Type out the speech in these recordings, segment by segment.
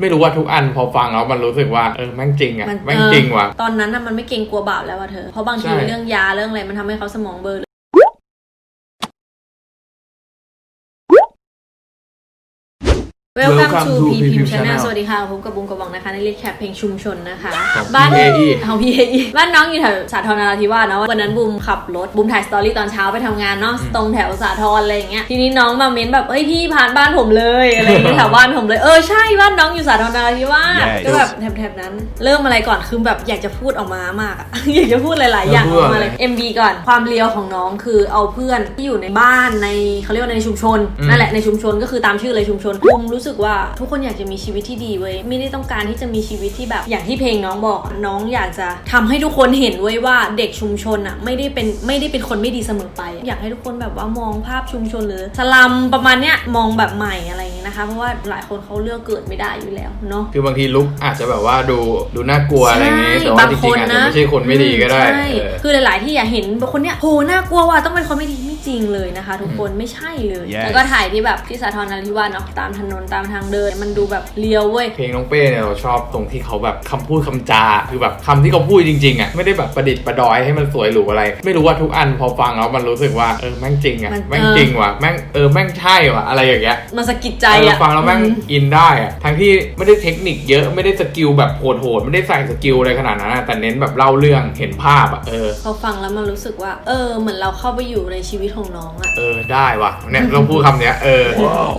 ไม่รู้ว่าทุกอันพอฟังแล้วมันรู้สึกว่าเออแม่งจริงอะมันแม่งจริงว่ะ ตอนนั้นน่ะมันไม่เกรงกลัวบาปแล้วว่ะเธอ เพราะบางทีใช่ เรื่องยาเรื่องอะไรมันทำให้เขาสมองเบลอ Welcome Welcome to to P PPM Pim Channel Channel สวัสดีค่ะพบกับบุงกับวังนะคะ ในรีแคปเพลงชุมชนนะคะ ของบ้าน PAE เอา PAE บ้านน้องอยู่แถวสาทรนราธิวาสเนาะวันนั้นบูมขับรถบูมถ่ายสตอรี่ตอนเช้าไปทำงานเนาะตรงแถวสาทรอะไรอย่างเงี้ยทีนี้น้องมาเม้นแบบเอ้ยพี่ผ่านบ้านผมเลยอะไรอย่างเงี้ยแถวบ้านผมเลยเออใช่บ้านน้องอยู่สาทรนราธิวาส Yes ก็แบบแถบๆนั้น เริ่มอะไรก่อนคือแบบอยากจะพูดออกมามากอะ อยากจะพูดหลายๆ อย่างออกมาเลย MV ก่อนความเลียวของน้องคือเอาเพื่อนที่อยู่ในบ้านในเขาเรียกว่าในชุมชนอืมนั่นแหละในชุมชนก็คือตามชื่อเลยชุมชนบูมรู้สึกว่าทุกคนอยากจะมีชีวิตที่ดีเว้ยไม่ได้ต้องการที่จะมีชีวิตที่แบบ อย่างที่เพลงน้องบอกน้องอยากจะทำให้ทุกคนเห็นเว้ยว่าเด็กชุมชนอะไม่ได้เป็นไม่ได้เป็นคนไม่ดีเสมอไป อยากให้ทุกคนแบบว่ามองภาพชุมชนหรือสลัมประมาณเนี้ยมองแบบใหม่อะไร นะคะ เพราะว่าหลายคนเขาเลือกเกิดไม่ได้อยู่แล้วเนาะคือบางทีลุกอาจจะแบบว่าดูดูน่ากลัวอะไรอย่างงี้แต่ว่าจริงๆอาจจะไม่ใช่คนไม่ดีก็ได้ใช่เออคือหลาย ๆ ที่อยากเห็นคนเนี้ยโหน่ากลัวว่ะต้องเป็นคนไม่ดีไม่จริงเลยนะคะ ทุกคนไม่ใช่เลย Yes แล้วก็ถ่ายที่แบบที่สาทรนราธิวาสเนาะตามถนนตามทางเดินมันดูแบบเลี้ยวเว้ยเพลงน้องเป้เนี่ยเราชอบตรงที่เขาแบบคำพูดคำจาคือแบบคำที่เขาพูดจริงๆอะไม่ได้แบบประดิษฐ์ประดอยให้มันสวยหรูอะไร ไม่รู้ว่าทุกอันพอฟังแล้วมันรู้สึกว่าเออแม่งจริงอะมันแม่งจริงว่ะแม่งเออแม่งใช่ว่ะอะไรอย่างเงี้ยมันสะกิดใจเอออะฟังแล้วแม่งอืมอินได้อะทั้งที่ไม่ได้เทคนิคเยอะไม่ได้สกิลแบบโหดๆไม่ได้ใส่สกิลอะไรขนาดนั้นอะแต่เน้นแบบเล่าเรื่องเห็นภาพอะเออ พอฟังแล้วมันรู้สึกว่า เออ เหมือนเราเข้าไปอยู่ในชีวิตของน้องอะเออได้ว่ะเนี่ยเราพูดคำเนี้ยเออ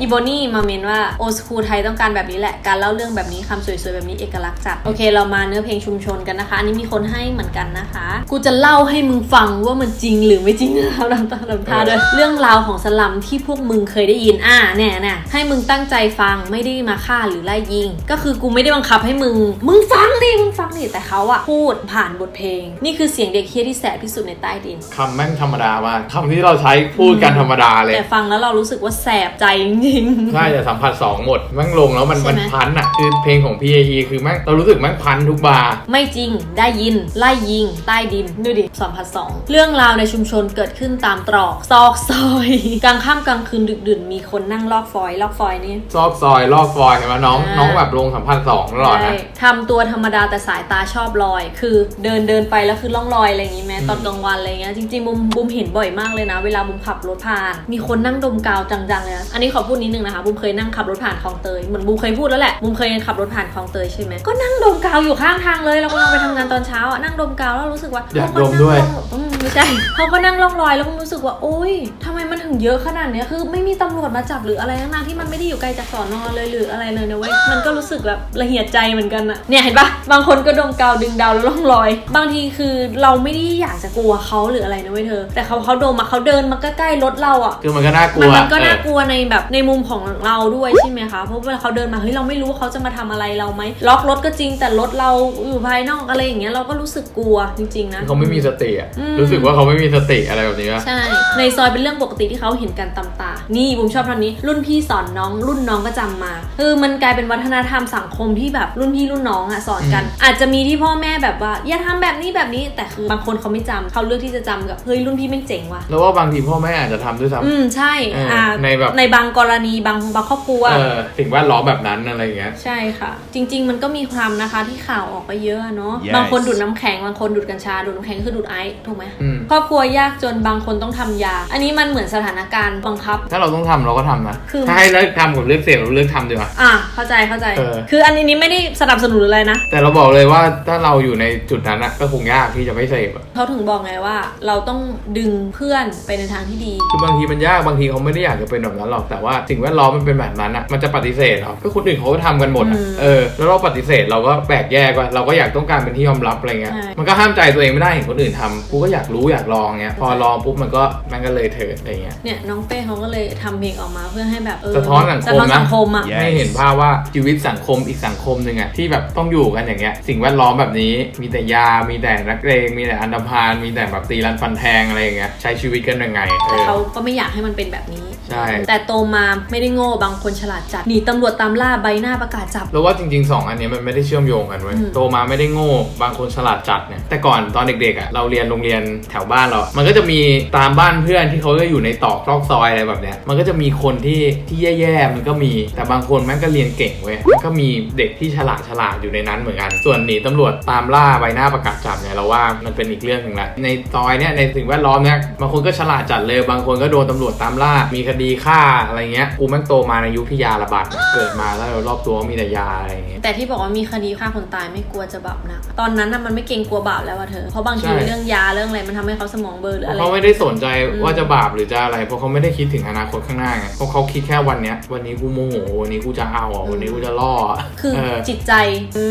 อีโบนี่มาเมนว่าโอสคูไทยต้องการแบบนี้แหละการเล่าเรื่องแบบนี้คำสวยๆแบบนี้เอกลักษณ์จัดโอเคเรามาเนื้อเพลงชุมชนกันนะคะ อันนี้มีคนให้เหมือนกันนะคะ กูจะเล่าให้มึงฟังว่ามันจริงหรือไม่จริงนะครับลำตาลำตาด้วยเรื่องราวของสลัมที่พวกมึงเคยได้ยินอ่าเนี่ยเนี่ยให้มึงตั้งใจฟังไม่ได้มาฆ่าหรือไล่ยิง ก็คือกูไม่ได้บังคับให้มึง มึงฟังดิมึงฟังดิแต่เขาอะพูดผ่านบทเพลง นี่คือเสียงเด็กเฮี้ยที่แสบที่สุดในใต้ดินคำแม่งธรรมดามากคำที่เราใช้พูดกันธรรมดาเลย แต่ฟังแล้วเรารู้สึกว่าแสบใจจริงๆใช่แต่สัมผัสสองหมดแม่งลงแล้วมันใช่มันไหมพันอะคือเพลงของ PAE คือแม่งเรารู้สึกแม่งพันทุกบาร์ ไม่จริง ได้ยิน ไล่ยิง ใต้ดิน ดูดิสัมผัสสอง เรื่องราวในชุมชนเกิดขึ้นตามตรอก ซอกซอย กลางค่ำกลางคืนดึกดื่นมีคนนั่งลอกฟอยล์ลอกฟอยล์นี่ ซอกซอยลอกฟอยเห็นไหมน้อง อ่า น้องแบบลงสัมผัสสองตลอดนะใช่ทำตัวธรรมดาแต่สายตาชอบลอย คือเดินเดินไปแล้วคือล่องลอยอะไรอย่างงี้แม้อืม ตอนกลางวันอะไรเงี้ยจริงๆบุมบุมเห็นบ่อยมากเลยนะ เวลาบุมขับรถผ่าน มีคนนั่งดมกาวจังๆเลยนะอันนี้ขอพูดนิดนึงนะคะบุมเคยนั่งขับรถผ่านคลองเตยเหมือนบุมเคยพูดแล้วแหละบุมเคยขับรถผ่านคลองเตยใช่ไหมก็นั่งดมกาวอยู่ข้างทางเลยเรากำลังไปทำงานตอนเช้าอะนั่งดมกาวแล้วรู้สึกว่าอยากเขนั่งดมด้วยล่องอืม ไม่ใช่เขาก็นั่งล่องลอยแล้วบุมรู้สึกว่าโอ๊ยทำไมมันถึงเยอะขนาดเนี้ยคือไม่มีตำรวจมาจับหรืออะไรทั้งๆที่มันไม่ได้อยู่ไกลจากสอนอเลยหรืออะไรเลยนะเว้ยมันก็รู้สึกแบบละเหียดใจเหมือนกันอะเนี่ยเห็นปะบางคนก็ดมกาวดึงดาวแล้วล่องลอย บางทีคือเราไม่ได้อยากจะกลัวเขาหรืออะไรนะเว้ยเธอ แต่เขาเขาดมอะเขาเดินมาใกล้ๆรถเราอะคือมันก็น่ากลัมันวมันก็น่าเออกลัวในแบบในมุมของเราด้วยใช่ไหมคะเพราะเวลาเขาเดินมาเฮ้ยเราไม่รู้ว่าเขาจะมาทำอะไรเราไหมล็อกรถก็จริงแต่รถเราอยู่ภายนอกอะไรอย่างเงี้ยเราก็รู้สึกกลัวจริงๆนะเขาไม่มีสติอะอืมรู้สึกว่าเขาไม่มีสติอะไรแบบนี้วะใช่ ในซอยเป็นเรื่องปกติที่เขาเห็นกันตำตา นี่บุมชอบท่อนนี้ รุ่นพี่สอนน้อง รุ่นน้องก็จำมา คือมันกลายเป็นวัฒนธรรมสังคมที่แบบรุ่นพี่รุ่นน้องอะสอนกัน อาจจะมีที่พ่อแม่แบบว่าอย่าทำแบบนี้แบบนี้ แต่คือบางคนเขาไม่จำเขาเลือกที่จะจำกับเฮ้ยรุ่นพี่แม่งเจ๋งว่ะ แล้วว่าบางทีพ่อแม่อาจจะทำด้วยซ้ำอืมใช่เอออ่อ่าในแบบในบางกรณีบางบางครอบครัวเออสิ่งแวดล้อมแบบนั้นอะไรอย่างเงี้ย ใช่ค่ะ จริง ๆ มันก็มีความนะคะที่ข่าวออกไปเยอะเนาะ Yes บางคนดูดน้ำแข็ง บางคนดูดกัญชา ดูดน้ำแข็งคือดูดไอซ์ถูกไหมอืมครอบครัวยากจนบางคนต้องทำยา อันนี้มันเหมือนสถานการณ์บังคับ ถ้าเราต้องทำเราก็ทำนะคือ ถ้าให้เลิกทำกับเลือกเสพเราเลือกทำดีกว่า อะเข้าใจเข้าใจ เออ คืออันนี้ไม่ได้สนับสนุนหรืออะไรนะแต่เราบอกเลยว่าถ้าเราอยู่ในจุดนั้นอะก็คงยากที่จะไม่เสพอะเขาถึงบอกไงว่า เราต้องดึงเพื่อนไปในทางที่ดี คือบางทีมันยากบางทีเขาไม่ได้อยากจะเป็นแบบนั้นหรอกแต่ว่าสิ่งแวดล้อมมันเป็นแบบนั้นอะมันจะปฏิเสธเหรอก็คนอื่นเขาก็ทำกันหมดอะอืมเออแล้วเราปฏิเสธเราก็แปลกแยกว่าเราก็อยากต้องการเป็นที่ยอมรับอะไรเงี้ยใช่ มันก็ห้ามใจตัวเองไม่ได้เห็นคนอื่นทำกูก็อยากรู้อยากลองเงี้ยพอลองปุ๊บมันก็มันก็เลยเถิดอะไรเงี้ยเนี่ยน้องเป้เขาก็เลยทำเพลงออกมาเพื่อให้แบบเออสะท้อนสังคมนะสะท้อนสังคมอะ Yes ให้เห็นภาพว่าชีวิตสังคมอีกสังคมหนึ่งอะที่แบบต้องอยู่กันอย่างเงี้ย สิ่งแวดล้อมแบบนี้มีแต่ยา มีแต่นักเลงมีแต่อันธพาลมีแต่แบบตีรันฟันแทงอะไรอย่างเงี้ยใช้ชีวิตกันยังไงเอแต่อ เขาก็ไม่อยากให้มันเป็นแบบนี้ ใช่แต่โตมาไม่ได้โง่บางคนฉลาดจัดหนีตำรวจตามล่าใบหน้าประกาศจับ แล้วว่าจริงๆ 2 อันเนี้ยมันไม่ได้เชื่อมโยงกันเว้ยอืม โตมาไม่ได้โง่บางคนฉลาดจัดเนี่ยแต่ก่อนตอนเด็กๆอะเราเรียนโรงเรียนแถวบ้านเรามันก็จะมีตามบ้านเพื่อนที่เขาก็อยู่ในตอกซอกซอยอะไรแบบเนี้ยมันก็จะมีคนที่ที่แย่ๆมันก็มีแต่บางคนแม่งก็เรียนเก่งเว้ยมันก็มีเด็กที่ฉลาดฉลาดอยู่ในนั้นเหมือนกัน ส่วนหนีตำรวจตามล่าใบหน้าประกาศจับเนี่ยเราว่ามันเป็นอีกเรื่องหนึ่งละในซอยเนี่ยในสิ่งแวดล้อมเนี่ยบางคนก็ฉลาดจัดเลย บางคนก็โดนตำรวจตามล่ามีคดีฆ่าอะไรเงี้ย กูแม่งโตมาในยุคที่ยาระบาดเกิดมาแล้วรอบตัวก็มีแต่ยาอะไรอย่างเงี้ย แต่ที่บอกว่ามีคดีฆ่าคนตายไม่กลัวจะบาปหนัก ตอนนั้นน่ะมันไม่เกรงกลัวบาปแล้วอะเธอ เพราะบางทีใช่ เรื่องยาเรื่องอะไรมันทำให้เขาสมองเบลอหรืออะไร เขาไม่ได้สนใจอืมว่าจะบาปหรือจะอะไร เพราะเขาไม่ได้คิดถึงอนาคตข้างหน้าไงเพราะเขาคิดแค่วันเนี้ย วันนี้กูโมโหวันนี้กูจะเอาอะวันนี้กูจะล่ออะคือเออ จิตใจ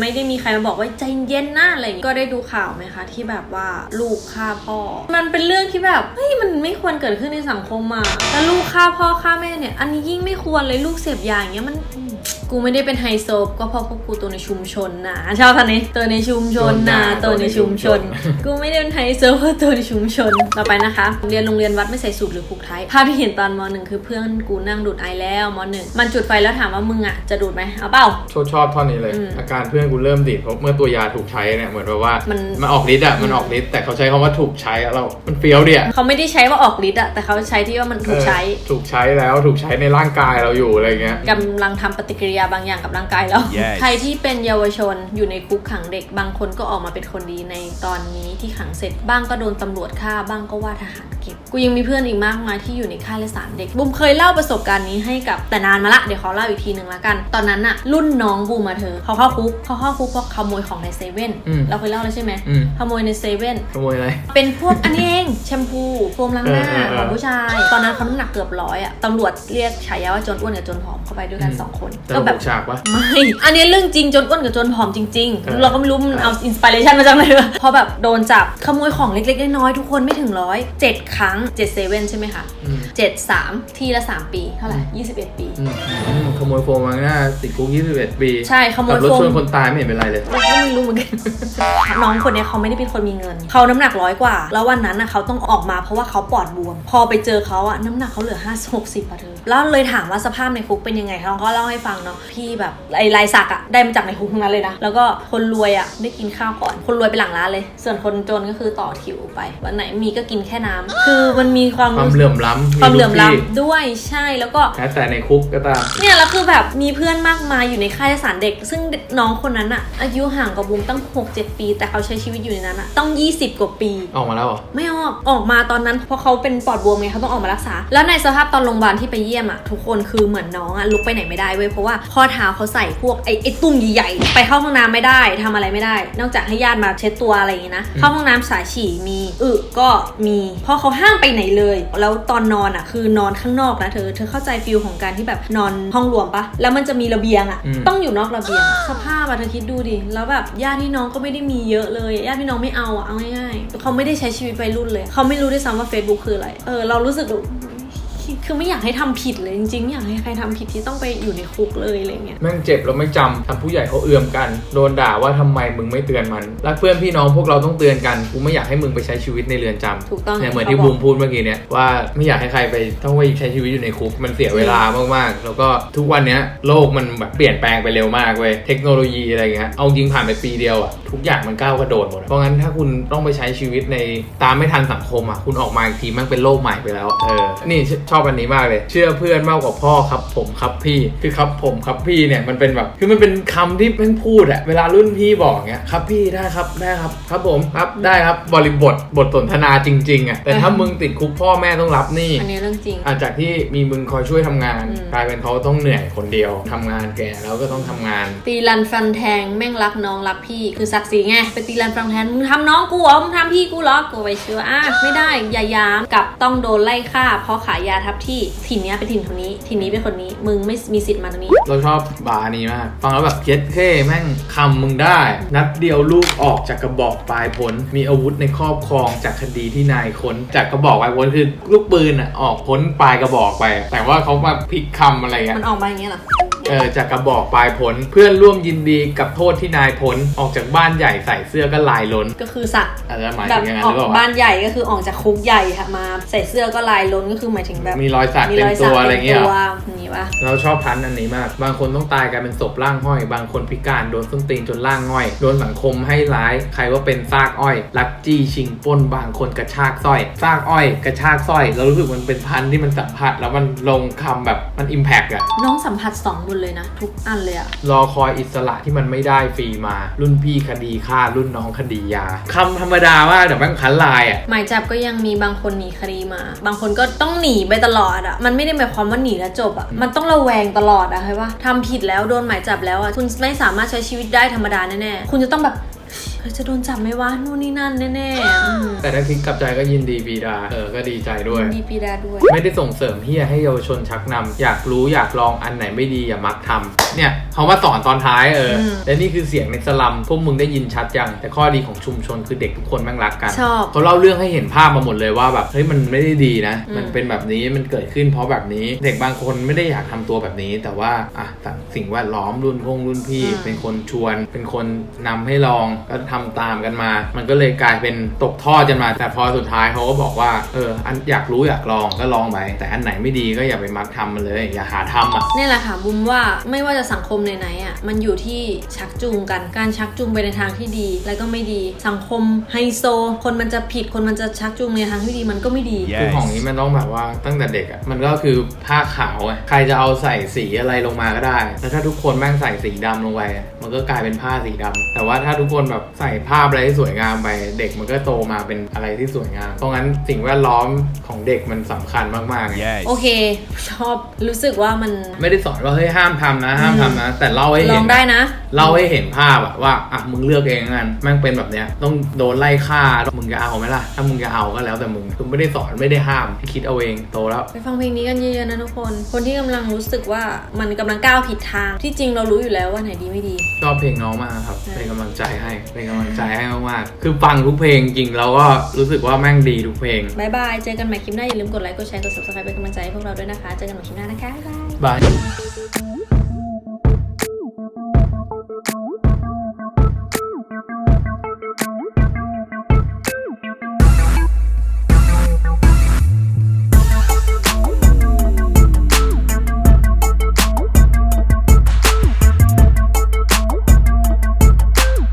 ไม่ได้มีใครมาบอกว่าใจเย็นนะอะไรอย่างงี้ก็ได้ดูข่าวไหมคะ ที่แบบว่าลูกฆ่าพ่อ มันเป็นเรื่องที่แบบเฮ้ยมันไม่ควรเกิดขึ้นในสังคมอะแล้วลูกฆ่าพ่อฆ่าแม่เนี่ย อันนี้ยิ่งไม่ควรเลยลูกเสพยาอย่างเงี้ยมันกูไม่ได้เป็นไฮโซก็เพราะพวกกูตัวในชุมชนนะชอบท่านนี้ตัวในชุมชนนะตัวในชุมชน กูไม่ได้เป็นไฮโซเพราะตัวในชุมชนต่อไปนะคะเรียนโรงเรียนวัดไม่ใส่สูตรหรือผูกไทยภาพที่เห็นตอนมหนึ่งคือเพื่อนกูนั่งดูดไอแล้วมหนึ่งมันจุดไฟแล้วถามว่ามึงอะจะดูดไหมเอาเปล่าชอบชอบท่อนนี้เลยอืมอาการเพื่อนกูเริ่มดีดเพราะเมื่อตัวยาถูกใช้เนี่ยเหมือนแบบว่ามันมันออกฤทธิ์อะมันออกฤทธิ์แต่เขาใช้คำว่าถูกใช้แล้วเรา มันเฟี้ยวเดียเขาไม่ได้ใช้ว่าออกฤทธิ์อะแต่เขาใช้ที่ว่ามันถูกใช้ ถูกใช้แล้วถูกใช้ในร่างกายเราอยู่อะไรเงี้ยกำลังทำปฏิกิริยาบางอย่างกับร่างกายเรา Yes ใครที่เป็นเยาวชนอยู่ในคุกขังเด็ก บางคนก็ออกมาเป็นคนดีในตอนนี้ที่ขังเสร็จ บ้างก็โดนตำรวจฆ่าบ้างก็ว่าทหารเก็บ กูยังมีเพื่อนอีกมากมายที่อยู่ในค่ายและสารเด็กบุมเคยเล่าประสบการณ์นี้ให้กับแต่นานมาละเดี๋ยวขอเล่าอีกทีหนึ่งละกัน ตอนนั้นอะรุ่นน้องบูมมาเธอเขาเข้าคุกเขาเข้าคุกเพราะขโมยของในเซเว่นอืมเราเคยเล่าแล้วใช่ไหมอืม ขโมยในเซเว่น ขโมยอะไร เป็นพวกอันนี้เองแชมพูโฟมล้างหน้าเออเออเออของผู้ชาย ตอนนั้นเขาน้ำหนักเกือบร้อยอะตำรวจเรียกฉายาว่าโจนอ้วนกับโจนผอมเข้าไปด้วยกันสองคนแต่ก็เราแบบบุกฉากปะไม่อันนี้เรื่องจริงโจนอ้วนกับโจนผอมจริงเออๆเราก็ไม่รู้มันเอาอินสปิเรชันมาจากไหนวะพอแบบโดนจับขโมยของเล็กๆน้อยๆทุกคนไม่ถึงร้อยเจ็ดครั้งเจ็ดเซเว่นใช่ไหมคะ อืมเจ็ดสามทีละสามปีเท่าไหร่ยี่สิบเอ็ดปีอืมอืมขโมยโฟมมาหน้าติดคุก21 ปีใช่ขโมยขับรถโฟมชนคนตายไม่เห็นเป็นไรเลยเราก็ไม่รู้เหมือนกัน น้องคนเนี้ยเขาไม่ได้เป็นคนมีเงิน เขาน้ำหนักร้อยกว่า แล้ววันนั้นน่ะเขาต้องออกมาเพราะว่าเขาปอดบวม พอไปเจอเขาอะน้ำหนักเขาเหลือ 5 6 0อะเธอ แล้วเลยถามว่าสภาพในคุกเป็นยังไงเขาก็เล่าให้ฟังเนาะ พี่แบบไอ้ลายสักอะได้มาจากในคุกทั้งนั้นเลยนะ แล้วก็คนรวยอะได้กินข้าวก่อน คนรวยไปหลังร้านเลย ส่วนคนจนก็คือต่อคิวไป วันไหนมีก็กินแค่น้ำคือมันมีความความเหลื่อมล้ำความเหลื่อมทุกที่ล้ำด้วยใช่แล้วก็แม้แต่ในคุกก็ตามเนี่ยแล้วคือแบบมีเพื่อนมากมายอยู่ในค่ายทหารเด็ก ซึ่งน้องคนนั้นอะอายุห่างกับบูมตั้ง 6-7 ปี แต่เขาใช้ชีวิตอยู่ในนั้นอะต้อง 20 กว่าปี ออกมาแล้วเหรอ ไม่ออกออกมาตอนนั้นเพราะเขาเป็นปอดบวมไงเขาต้องออกมารักษา แล้วในสภาพตอนโรงพยาบาลที่ไปเยี่ยมอะทุกคนคือเหมือนน้องอะลุกไปไหนไม่ได้เว้ยเพราะว่าข้อเท้าเขาใส่พวกไอ้ไอ้ตุ้มใหญ่ๆไปเข้าห้องน้ำไม่ได้ทำอะไรไม่ได้ นอกจากให้ญาติมาเช็ดตัวอะไรอย่างงี้นะเข้าห้องน้ำสายฉี่มีอึก็มีเพราะเขาห้ามไปไหนเลย แล้วตอนนอนอะคือนอนข้างนอกนะเธอ เธอเข้าใจฟิลของการที่แบบนอนห้องรวมปะแล้วมันจะมีระเบียงอะอืม ต้องอยู่นอกระเบียง สภาพอะเธอคิดดูดิ แล้วแบบญาติพี่น้องก็ไม่ได้มีเยอะเลยญาติพี่น้องไม่เอาอะเอาง่ายๆเขาไม่ได้ใช้ชีวิตวัยรุ่นเลย เขาไม่รู้ด้วยซ้ำว่า Facebook คืออะไร เออเรารู้สึกแบบ คือไม่อยากให้ทำผิดเลยจริงๆไม่อยากให้ใครทำผิดที่ต้องไปอยู่ในคุกเลยอะไรเงี้ยแม่งเจ็บแล้วไม่จำทำผู้ใหญ่เขาเอื่อมกันโดนด่าว่าทำไมมึงไม่เตือนมันรักเพื่อนพี่น้องพวกเราต้องเตือนกันกูไม่อยากให้มึงไปใช้ชีวิตในเรือนจำถูกต้องเนี่ยเหมือนเขาที่บอกบูมพูดเมื่อกี้เนี่ยว่าไม่อยากให้ใครไปต้องไปใช้ชีวิตอยู่ในคุกมันเสียเวลามากๆ แล้วก็ทุกวันเนี้ยโลกมันแบบเปลี่ยนแปลงไปเร็วมากเว้ยเทคโนโลยีอะไรเงี้ยเอาจริงผ่านไปปีเดียวอะทุกอย่างมันก้าวกระโดดหมดอะเพราะงั้นถ้าคุณต้องไปใช้ชีวิตในตามไม่ทันสังคมอะคุณออกมาอีกทีมันเป็นโลกใหม่ไปแล้วเออนี่ชชอบอันนี้มากเลย เชื่อเพื่อนมากกว่าพ่อครับ ผมครับพี่คือครับผมครับพี่เนี่ยมันเป็นแบบคือมันเป็นคำที่แม่งพูดอะเวลารุ่นพี่บอกเงี้ยครับพี่ได้ครับได้ครับครับผมครับได้ครับบริบทบทสนทนาจริงๆอะแต่ถ้ามึงติดคุกพ่อแม่ต้องรับหนี่อันนี้เรื่องจริงอาจากที่มีมึงคอยช่วยทำงานอืมกลายเป็นเขาต้องเหนื่อยคนเดียวทำงานแก่แล้วก็ต้องทำงาน ตีรันฟันแทงแม่งรักน้องรักพี่คือศักดิ์ศรีไงไปตีรันฟันแทงมึงทำน้องกูเหรอมึงทำพี่กูเหรอกูไปเชื่ออะไม่ได้อย่ายามกับต้องโดนไล่ฆ่าเพราะขายยาทับที่ถิ่นเนี้ยเป็นถิ่นคนนี้ถิ่นนี้เป็นคนนี้ มึงไม่มีสิทธิ์มาตรงนี้ เราชอบบาร์นี้มาก ฟังแล้วแบบเย็ดเท่แม่งคำมึงได้ นัดเดียวลูกออกจากกระบอกปลายผล มีอาวุธในครอบครองจากคดีที่นายค้น จากกระบอกปลายผลคือลูกปืนอะออกพ้นปลายกระบอกไป แต่ว่าเขามาพลิกคำอะไรเงี้ยมันออกมาอย่างเงี้ยเหรอ เออจากกระบอกปลายผลเพื่อนร่วมยินดีกับโทษที่นายผลออกจากบ้านใหญ่ใส่เสื้อก็ลายล้นก็คือสักอาจจะหมายแบถึบงอย่างนั้นอหอรืกอเปล่าบ้านใหญ่ก็คือออกจากคุกใหญ่ค่ะมาใส่เสื้อก็ลายล้นก็คือหมายถึงแบบมีรอยสักมีเต็รมอยตัสักวอะไรเต็มเงี้ยตัเหรวออย่างนี้ปะเราชอบพันอันนี้มาก บางคนต้องตายกลายเป็นศพร่างห้อย บางคนพิการโดนส้นตีนจนร่างง่อย โดนสังคมให้ร้าย ใครว่าเป็นซากอ้อย ลักจี้ชิงปล้น บางคนกระชากสร้อย ซากอ้อย กระชากสร้อย เรารู้สึกมันเป็นพันที่มันสัมผัสแล้วมันลงคำแบบมันอิมแพกอะน้องสัมผัสสองหมดเลยนะ ทุกอันเลยอะรอคอยอิสระที่มันไม่ได้ฟรีมา รุ่นพี่คดีฆ่ารุ่นน้องคดียาคำธรรมดามากแต่แม่งพันลายอะหมายจับก็ยังมีบางคนหนีคดีมา บางคนก็ต้องหนีไปตลอดอะมันไม่ได้หมายความว่าหนีแล้วจบอะมันต้องระแวงตลอดอะใช่ปะทำผิดแล้วโดนหมายจับแล้วอะคุณไม่สามารถใช้ชีวิตได้ธรรมดาแน่ๆคุณจะต้องแบบ เฮ้ยจะโดนจับไหมวะนู่นนี่นั่นแน่ๆอืมแต่ถ้าคิดกลับใจก็ยินดีบีดา เออ ก็ดีใจด้วย มีปีดาด้วย ไม่ได้ส่งเสริมเฮียให้เยาวชนชักนำอยากรู้อยากลองอันไหนไม่ดีอย่ามักทำเนี่ยเขามาสอนตอนท้ายเอออมและนี่คือเสียงในสลัมพวกมึงได้ยินชัดยังแต่ข้อดีของชุมชนคือเด็กทุกคนแม่งรักกันชอบเขาเล่าเรื่องให้เห็นภาพมาหมดเลยว่าแบบเฮ้ยมันไม่ได้ดีนะ อืม มันเป็นแบบนี้มันเกิดขึ้นเพราะแบบนี้เด็กบางคนไม่ได้อยากทำตัวแบบนี้ แต่ว่าอะแต่สิ่งแวดล้อมรุ่นพงรุ่นพี่ เป็นคนชวน เป็นคนนำให้ลองก็ทำตามกันมา มันก็เลยกลายเป็นตกทอดกันมา แต่พอสุดท้ายเขาก็บอกว่า เอออันอยากรู้อยากลองก็ลองไป แต่อันไหนไม่ดีก็อย่าไปมักทำมันเลย อย่าหาทำอะนี่แหละค่ะบุมว่าไม่ว่าจะสังคมไหนๆอะมันอยู่ที่ชักจูงกัน การชักจูงไปในทางที่ดี แล้วก็ไม่ดี สังคมไฮโซ คนมันจะผิดคนมันจะชักจูงในทางที่ดีมันก็ไม่ดีคือของนี้มันต้องแบบว่าตั้งแต่เด็กอะมันก็คือผ้าขาวไงใครจะเอาใส่สีอะไรลงมาก็ได้แล้วถ้าทุกคนแม่งใส่สีดำลงไปอะมันก็กลายเป็นผ้าสีดำแต่ว่าถ้าทุกคนแบบใส่ภาพอะไรที่สวยงามไปเด็กมันก็โตมาเป็นอะไรที่สวยงาม เพราะงั้นสิ่งแวดล้อมของเด็กมันสำคัญมากๆไงโอเคชอบรู้สึกว่ามัน ไม่ได้สอนว่าเฮ้ยห้ามทำนะ ห้ามทำนะ แต่เล่าให้ลเห็อน งได้นะ เล่าให้เห็นภาพอะว่าอะมึงเลือกเองงั้นแม่งเป็นแบบเนี้ยต้องโดนไล่ฆ่ามึงจะเอาไหมล่ะ ถ้ามึงจะเอาก็แล้วแต่มึงคือไม่ได้สอนไม่ได้ห้ามคิดเอาเองโตแล้ว ไปฟังเพลงนี้กันเยอะๆนะทุกคน คนที่กำลังรู้สึกว่ามันกำลังก้าวผิดทาง ที่จริงเรารู้อยู่แล้วว่าไหนดีไม่ดี ชอบเพลงน้องมากครับใช่เป็นกำลังใจให้เป็นกำลังใจให้มากๆ คือฟังทุกเพลงจริงแล้วก็รู้สึกว่าแม่งดีทุกเพลง บายบาย เจอกันใหม่คลิปหน้า อย่าลืมกดไลค์ กดแชร์ กด subscribe เป็นกำลังใจให้พวกเราด้วยนะคะ เจอกันใหม่คลิปหน้านะคะ บ๊ายบาย บาย